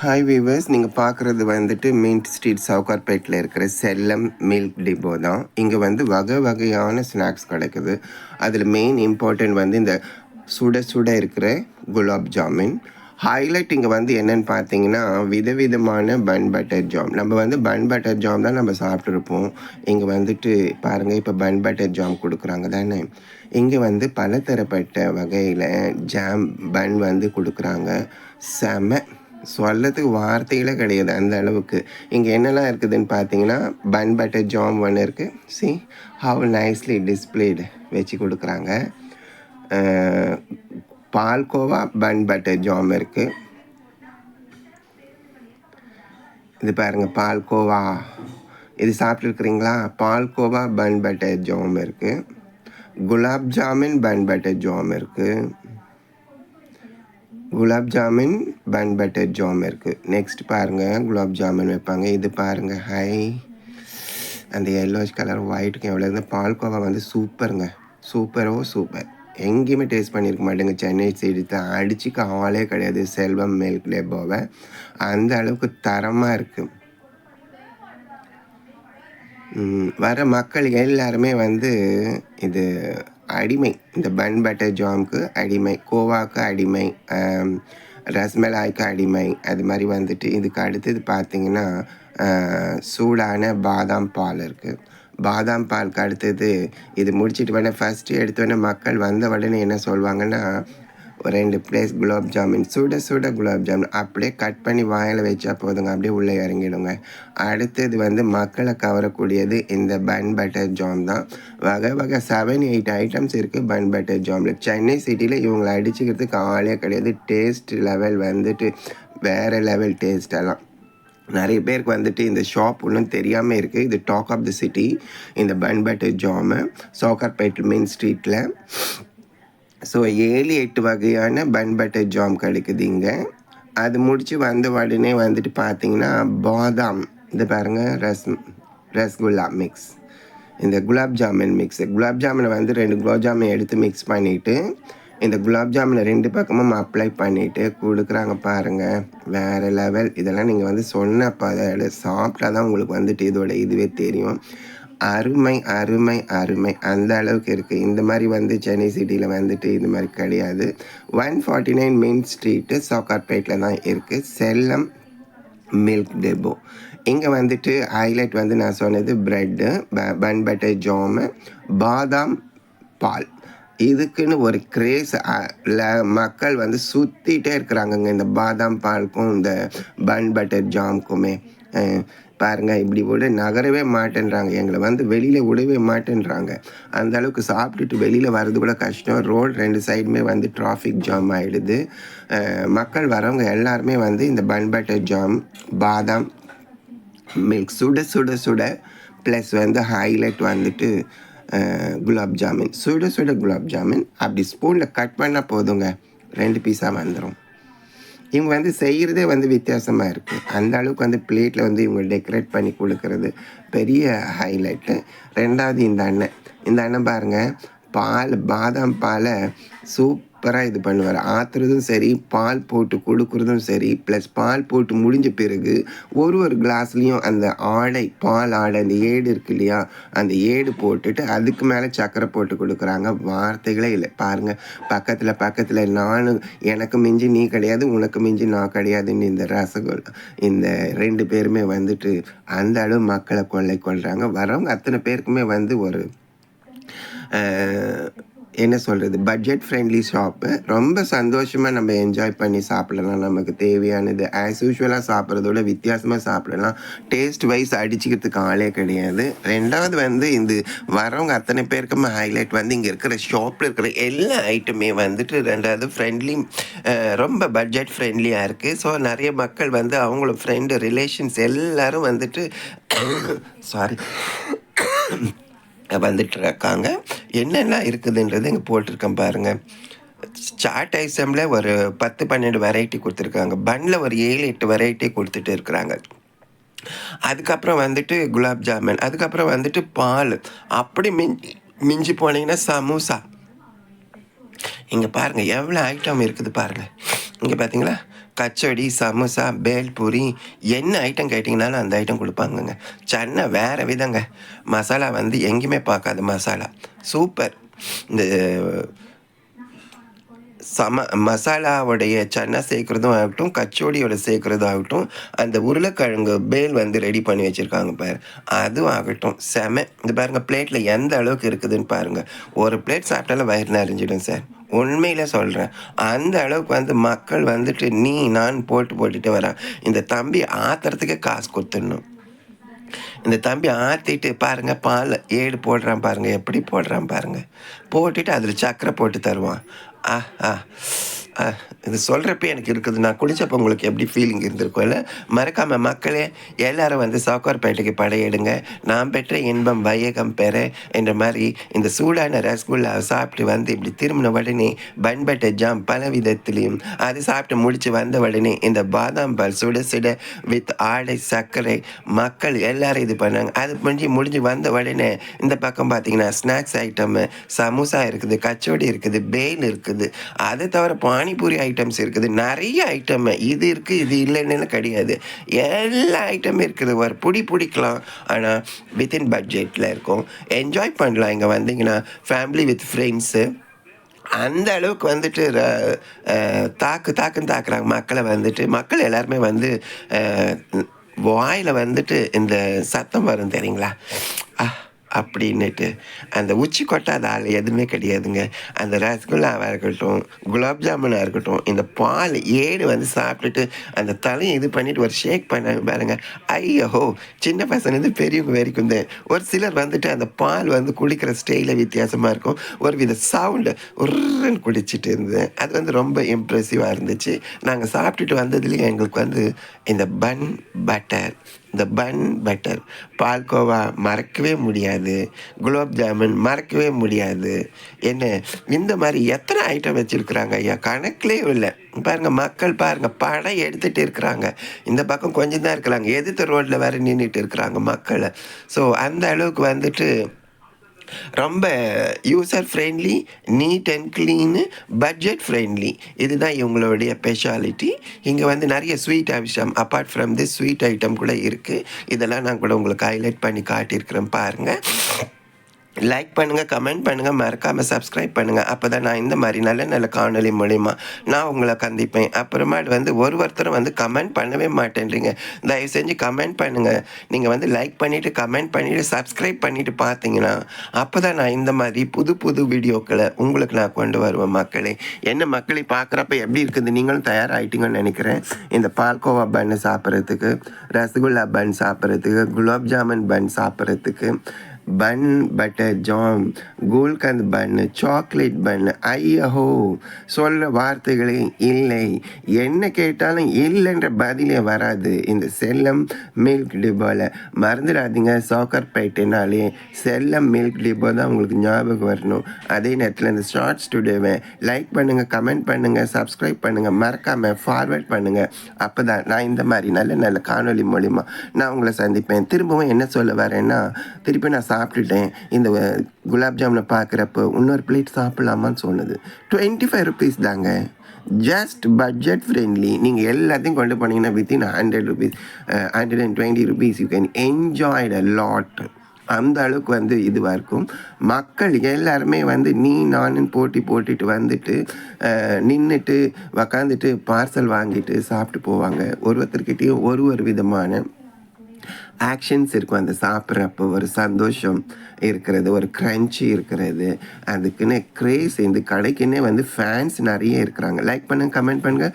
Hi viewers நீங்கள் பார்க்குறது வந்துட்டு மெயின் ஸ்ட்ரீட் சவுகார்பேட்டில் இருக்கிற செல்லம் மில்க் டிப்போ தான். இங்கே வந்து வகை வகையான ஸ்நாக்ஸ் கிடைக்குது. அதில் மெயின் இம்பார்ட்டன்ட் வந்து இந்த சுட சுட இருக்கிற குலாப் ஜாமுன் ஹைலைட் இங்கே வந்து என்னென்னு பார்த்தீங்கன்னா விதவிதமான பன் பட்டர் ஜாம் நம்ம வந்து பன் பட்டர் ஜாம் தான் நம்ம சாப்பிட்ருப்போம் இங்கே வந்துட்டு பாருங்கள் இப்போ பன் பட்டர் ஜாம் கொடுக்குறாங்க தானே. இங்கே வந்து பலதரப்பட்ட வகையில் ஜாம் பன் வந்து கொடுக்குறாங்க. செம சொல்லத்துக்கு வார்த்தைகளே கிடையாது அந்த அளவுக்கு. இங்கே என்னெல்லாம் இருக்குதுன்னு பார்த்தீங்கன்னா பன் பட்டர் ஜாம் ஒன்று இருக்குது சி ஹவ் நைஸ்லி டிஸ்பிளேடு வச்சு கொடுக்குறாங்க. பால்கோவா பன் பட்டர் ஜாம் இருக்குது இது பாருங்கள் பால்கோவா இது சாப்பிட்ருக்குறீங்களா பால்கோவா பன் பட்டர் ஜாம் இருக்குது gulab jamun bun butter jam இருக்குது gulab jamun bun butter jam இருக்குது நெக்ஸ்ட் பாருங்கள் குலாப் ஜாமுன் வைப்பாங்க. இது பாருங்கள் ஹை அந்த எல்லோஷ் கலர் ஒயிட்டுக்கும் எவ்வளோ இருந்து பால்கோவா வந்து சூப்பருங்க. சூப்பரோ சூப்பர். எங்கேயுமே டேஸ்ட் பண்ணியிருக்க மாட்டேங்க. சென்னை சைடு தான் அடிச்சுக்க ஆளே கிடையாது. செல்வம் மில்க் டெப்போவை அந்த அளவுக்கு தரமாக இருக்குது வர மக்கள் எல்லாருமே வந்து இது அடிமை. இந்த பன் பட்டர் ஜாமுக்கு அடிமை. கோவாக்கு அடிமை. ரஸ்மலாய்க்கு அடிமை. அது மாதிரி வந்துட்டு இதுக்கு அடுத்தது பார்த்தீங்கன்னா ஆ, சூடான பாதாம் பால் இருக்குது பாதாம் பாலுக்கு அடுத்தது இது முடிச்சிட்டு உடனே ஃபஸ்ட்டு எடுத்த உடனே மக்கள் வந்த உடனே என்ன சொல்லுவாங்கன்னா ஒரு ரெண்டு பிளேஸ் குலாப் ஜாமுன். சுட சுட குலாப் ஜாமுன். அப்படியே கட் பண்ணி வாயில் வச்சா போதுங்க. அப்படியே உள்ளே இறங்கிடுங்க. அடுத்தது வந்து மக்களை கவரக்கூடியது இந்த பன் பட்டர் ஜாம் தான். வகை வகை செவன் எயிட் ஐட்டம்ஸ் இருக்குது பன் பட்டர் ஜாமில் சென்னை சிட்டியில் இவங்களை அடிச்சுக்கிறதுக்கு ஆளே கிடையாது. டேஸ்ட் லெவல் வந்துட்டு வேறு லெவல் டேஸ்டெல்லாம் நிறைய பேருக்கு வந்துட்டு இந்த ஷாப் ஒன்றும் தெரியாமல் இருக்குது இது டாக் ஆஃப் தி சிட்டி இந்த bun butter jam Sowcarpet main ஸ்ட்ரீட்டில் ஸோ ஏழு எட்டு வகையான பன் பட்டர் ஜாம் கிடைக்குது இங்கே. அது முடித்து வந்த உடனே வந்துட்டு பார்த்தீங்கன்னா பாதாம். இது பாருங்கள் ரஸ் ரஸ்குல்லா மிக்ஸ் இந்த குலாப் ஜாமுன் மிக்ஸ் குலாப் ஜாமுனை வந்து ரெண்டு குலாப் ஜாமுன் எடுத்து மிக்ஸ் பண்ணிவிட்டு இந்த குலாப் ஜாமுனை ரெண்டு பக்கமும் அப்ளை பண்ணிவிட்டு கொடுக்குறாங்க பாருங்கள் வேறு லெவல் இதெல்லாம் நீங்கள் வந்து சொன்னப்போ அதை சாப்பிட்டா தான் உங்களுக்கு வந்துட்டு இதோட இதுவே தெரியும். அருமை அருமை அருமை. அந்த அளவுக்கு இருக்குது இந்த மாதிரி வந்து சென்னை சிட்டியில் வந்துட்டு இது மாதிரி கிடையாது. One forty nine main street சாக்கார்பேட்டில் தான் இருக்குது செல்லம் மில்க் டெபோ இங்கே வந்துட்டு ஹைலைட் வந்து நான் சொன்னது ப்ரெட்டு பன் பட்டர் ஜாமு பாதாம் பால். இதுக்குன்னு ஒரு கிரேஸ் மக்கள் வந்து சுற்றிட்டே இருக்கிறாங்கங்க. இந்த பாதாம் பாலுக்கும் இந்த பன் பட்டர் ஜாமுக்குமே பாருங்கள் பாருங்க இப்படி விட நகரவே மாட்டேன்றாங்க. எங்களை வந்து வெளியில் விடவே மாட்டேன்றாங்க. அந்த அளவுக்கு சாப்பிட்டுட்டு வெளியில் வர்றது கூட கஷ்டம். ரோடு ரெண்டு சைடுமே வந்து டிராஃபிக் ஜாம் ஆகிடுது மக்கள் வரவங்க எல்லாருமே வந்து இந்த bun butter jam badam milk சுட சுட சுட ப்ளஸ் வந்து ஹைலைட் வந்துட்டு குலாப் ஜாமுன் சுட சுட குலாப் ஜாமுன் அப்படி ஸ்பூனில் கட் பண்ணால் போதுங்க. ரெண்டு பீஸாக வந்துடும் இவங்க வந்து செய்கிறதே வந்து வித்தியாசமாக இருக்குது அந்த அளவுக்கு வந்து பிளேட்டில் வந்து இவங்க டெக்கரேட் பண்ணி கொடுக்கறது பெரிய ஹைலைட்டு ரெண்டாவது இந்த அண்ணன். இந்த அண்ணன் பாருங்கள் பால் பாதாம் பாலை சூப் சூப்பராக இது பண்ணுவார். ஆத்துறதும் சரி பால் போட்டு கொடுக்குறதும் சரி ப்ளஸ் பால் போட்டு முடிஞ்ச பிறகு ஒரு ஒரு கிளாஸ்லேயும் அந்த ஆடை பால் ஆடை அந்த ஏடு இருக்கு இல்லையா அந்த ஏடு போட்டுட்டு அதுக்கு மேலே சக்கரை போட்டு கொடுக்குறாங்க. வார்த்தைகளே இல்லை. பாருங்கள் பக்கத்தில் பக்கத்தில் நானும் எனக்கு மிஞ்சி நீ கிடையாது உனக்கு மிஞ்சி நான் கிடையாதுன்னு இந்த ரசகுல் இந்த ரெண்டு பேருமே வந்துட்டு அந்த அளவு மக்களை கொள்ளை கொள்கிறாங்க வரவங்க அத்தனை பேருக்குமே வந்து ஒரு என்ன சொல்கிறது பட்ஜெட் ஃப்ரெண்ட்லி ஷாப்பு ரொம்ப சந்தோஷமாக நம்ம என்ஜாய் பண்ணி சாப்பிடலாம். நமக்கு தேவையானது ஆஸ் யூஷுவலாக சாப்பிட்றதோட வித்தியாசமாக சாப்பிடலாம். டேஸ்ட் வைஸ் அடிச்சுக்கிறதுக்கு ஆளே கிடையாது. ரெண்டாவது வந்து இந்த வரவங்க அத்தனை பேருக்குமே ஹைலைட் வந்து இங்கே இருக்கிற ஷாப்பில் இருக்கிற எல்லா ஐட்டமே வந்துட்டு ரெண்டாவது ஃப்ரெண்ட்லி ரொம்ப பட்ஜெட் ஃப்ரெண்ட்லியாக இருக்குது ஸோ நிறைய மக்கள் வந்து அவங்களோட ஃப்ரெண்டு ரிலேஷன்ஸ் எல்லோரும் வந்துட்டு சாரி வந்துட்டு இருக்காங்க. என்னென்ன இருக்குதுன்றது இங்கே போட்டிருக்கேன் பாருங்கள் சாட் ஐசமில் ஒரு பத்து பன்னெண்டு வெரைட்டி கொடுத்துருக்காங்க. பன்னில் ஒரு ஏழு எட்டு வெரைட்டி கொடுத்துட்டு இருக்கிறாங்க. அதுக்கப்புறம் வந்துட்டு குலாப் ஜாமுன் அதுக்கப்புறம் வந்துட்டு பால். அப்படி மிஞ்சி மிஞ்சி போனீங்கன்னா சமோசா. இங்கே பாருங்கள் எவ்வளோ ஐட்டம் இருக்குது பாருங்கள் இங்கே பார்த்தீங்களா கச்சோடி சமோசா பேல்பூரி என்ன ஐட்டம் கேட்டிங்கனாலும் அந்த ஐட்டம் கொடுப்பாங்கங்க. சென்னை வேறு விதங்க. மசாலா வந்து எங்கேயுமே பார்க்காத மசாலா. சூப்பர். இந்த சம மசாலாவுடைய சன்னா சேர்க்குறதும் ஆகட்டும் கச்சோடியோட சேர்க்குறதும் ஆகட்டும் அந்த உருளைக்கிழங்கு பேல் வந்து ரெடி பண்ணி வச்சுருக்காங்க பாரு. அதுவும் ஆகட்டும். செம. இந்த பாருங்கள் பிளேட்டில் எந்த அளவுக்கு இருக்குதுன்னு பாருங்கள் ஒரு பிளேட் சாப்பிட்டாலும் வயிறு நிறைஞ்சிடும் சார். உண்மையில் சொல்கிறேன் அந்த அளவுக்கு வந்து மக்கள் வந்துட்டு நீ நான் போட்டு போட்டுட்டு வரான். இந்த தம்பி ஆத்துறதுக்கே காசு கொடுத்துடணும். இந்த தம்பி ஆற்றிட்டு பாருங்கள் பால் ஏடு போடுறான் பாருங்கள் எப்படி போடுறான் பாருங்கள் போட்டுட்டு அதில் சக்கரை போட்டு தருவான். ஆ ஆ ஆ, இது சொல்கிறப்ப எனக்கு இருக்குது நான் குளிச்சப்போ உங்களுக்கு எப்படி ஃபீலிங் இருந்திருக்கும் இல்லை? மறக்காமல் மக்களே எல்லாரும் வந்து சாக்கார்பேட்டைக்கு படையிடுங்க. நான் பெற்ற இன்பம் வையகம் பெற என்ற மாதிரி இந்த சூடான ரசகுல்லா சாப்பிட்டு வந்து இப்படி திரும்பின உடனே பன் பட்டர் ஜாம் பல விதத்திலையும் அது சாப்பிட்டு முடித்து வந்த உடனே இந்த பாதாம் பால் சுட சுட வித் ஆடை சர்க்கரை மக்கள் எல்லாரும் இது பண்ணாங்க. அது முடிஞ்சு முடிஞ்சு வந்த உடனே இந்த பக்கம் பார்த்தீங்கன்னா ஸ்நாக்ஸ் ஐட்டம் சமோசா இருக்குது கச்சோடி இருக்குது பேல் இருக்குது. அதை தவிர பானிபூரி ஐட்டம் ஐட்டம்ஸ் இருக்குது. நிறைய ஐட்டம் இது இருக்குது இது இல்லைன்னு கிடையாது. எல்லா ஐட்டமும் இருக்குது. ஒரு பிடி பிடிக்கலாம். ஆனால் வித்தின் பட்ஜெட்டில் இருக்கும். என்ஜாய் பண்ணலாம். இங்கே வந்தீங்கன்னா ஃபேமிலி வித் ஃப்ரெண்ட்ஸு அந்த அளவுக்கு வந்துட்டு ர- தாக்கு தாக்குன்னு தாக்குறாங்க. மக்களை வந்துட்டு மக்கள் எல்லாருமே வந்து வாயில் வந்துட்டு இந்த சத்தம் வரும் தெரியுங்களா? ஆ அப்படின்னுட்டு அந்த உச்சி கொட்டாத ஆள் எதுவுமே கிடையாதுங்க. அந்த ரசகுல்லாவாக இருக்கட்டும் குலாப் ஜாமுனாக இருக்கட்டும் இந்த பால் ஏடு வந்து சாப்பிட்டுட்டு அந்த தலையை இது பண்ணிட்டு ஒரு ஷேக் பண்ண பாருங்க. ஐயோ சின்ன பசங்கலேருந்து பெரியவங்க வரைக்கும் இந்த ஒரு சிலர் வந்துட்டு அந்த பால் வந்து குடிக்கிற ஸ்டைலில் வித்தியாசமாக இருக்கும். ஒரு வித சவுண்டு உருன்னு குடிச்சிட்டு இருந்தேன். அது வந்து ரொம்ப இம்ப்ரெசிவாக இருந்துச்சு. நாங்கள் சாப்பிட்டுட்டு வந்ததுலேயும் எங்களுக்கு வந்து இந்த பன் பட்டர் இந்த பன் பட்டர் பால்கோவா மறக்கவே முடியாது. குலோப் ஜாமுன் மறக்கவே முடியாது. என்ன? இந்த மாதிரி எத்தனை ஐட்டம் வச்சுருக்குறாங்க ஐயா? கணக்கிலே இல்லை. பாருங்கள் மக்கள் பாருங்கள் படம் எடுத்துகிட்டு இருக்கிறாங்க. இந்த பக்கம் கொஞ்சம் தான் இருக்கிறாங்க எதிர்த்த ரோட்டில் வேற நின்றுட்டு இருக்கிறாங்க மக்களை. ஸோ அந்த அளவுக்கு வந்துட்டு ரொம்ப user friendly neat and clean budget friendly இதுதான் இவங்களுடைய ஸ்பெஷாலிட்டி இங்கே வந்து நிறைய sweet item apart from this sweet item கூட இருக்குது இதெல்லாம் நான் கூட உங்களுக்கு ஹைலைட் பண்ணி காட்டியிருக்கிறேன் பாருங்கள் லைக் பண்ணுங்கள் கமெண்ட் பண்ணுங்கள் மறக்காமல் சப்ஸ்கிரைப் பண்ணுங்கள் அப்போ தான் நான் இந்த மாதிரி நல்ல நல்ல காணொலி மூலிமா நான் உங்களை கந்திப்பேன் அப்புறமாட்டு வந்து ஒரு ஒருத்தரும் வந்து கமெண்ட் பண்ணவே மாட்டேன்றீங்க. தயவு செஞ்சு கமெண்ட் பண்ணுங்கள் நீங்கள் வந்து லைக் பண்ணிவிட்டு கமெண்ட் பண்ணிவிட்டு சப்ஸ்கிரைப் பண்ணிவிட்டு பார்த்தீங்கன்னா அப்போ தான் நான் இந்த மாதிரி புது புது வீடியோக்களை உங்களுக்கு நான் கொண்டு வருவேன் மக்களே. என்ன மக்களை பார்க்குறப்ப எப்படி இருக்குது? நீங்களும் தயாராகிட்டீங்கன்னு நினைக்கிறேன். இந்த பால்கோவா பன்னு சாப்பிட்றதுக்கு ரசகுல்லா பன் சாப்பிட்றதுக்கு குலாப் ஜாமுன் பன் சாப்பிட்றதுக்கு bun butter jam gulkand bun chocolate bun ஐயஹோ சொல்கிற வார்த்தைகளே இல்லை. என்ன கேட்டாலும் இல்லைன்ற பதிலே வராது. இந்த செல்லம் மில்க் டிப்போவில் மறந்துடாதீங்க. சோக்கர்பேட்டைனாலே செல்லம் மில்க் டிப்போ தான் உங்களுக்கு ஞாபகம் வரணும். அதே நேரத்தில் இந்த ஷார்ட் ஸ்டுடியோவை லைக் பண்ணுங்கள் கமெண்ட் பண்ணுங்கள் சப்ஸ்கிரைப் பண்ணுங்கள் மறக்காமல் ஃபார்வர்ட் பண்ணுங்கள் அப்போ தான் நான் இந்த மாதிரி நல்ல நல்ல காணொளி மூலிமா நான் உங்களை சந்திப்பேன். திரும்பவும் என்ன சொல்ல வரேன்னா திருப்பி நான் சாப்பிட்டுட்டேன். இந்த குலாப் ஜாமுனை பார்க்குறப்போ இன்னொரு பிளேட் சாப்பிட்லாமான்னு சொன்னது. டுவெண்ட்டி ஃபைவ் ருபீஸ் தாங்க. ஜஸ்ட் பட்ஜெட் ஃப்ரெண்ட்லி நீங்கள் எல்லாத்தையும் கொண்டு போனீங்கன்னா within hundred rupees hundred and twenty rupees you can enjoy a lot அந்த அளவுக்கு வந்து இதுவாக இருக்கும். மக்கள் எல்லாருமே வந்து நீ நானுன்னு போட்டி போட்டுட்டு வந்துட்டு நின்றுட்டு உக்காந்துட்டு பார்சல் வாங்கிட்டு சாப்பிட்டு போவாங்க. ஒருத்தர்கிட்டையும் ஒரு ஒரு விதமான ஆக்ஷன்ஸ் இருக்கும். அந்த சாப்பிட்றப்போ ஒரு சந்தோஷம் இருக்கிறது ஒரு க்ரன்ச்சி இருக்கிறது. அதுக்குன்னு க்ரேஸ் இந்த கடைக்குன்னே வந்து ஃபேன்ஸ் நிறைய இருக்கிறாங்க. லைக் பண்ணுங்கள் கமெண்ட் பண்ணுங்கள்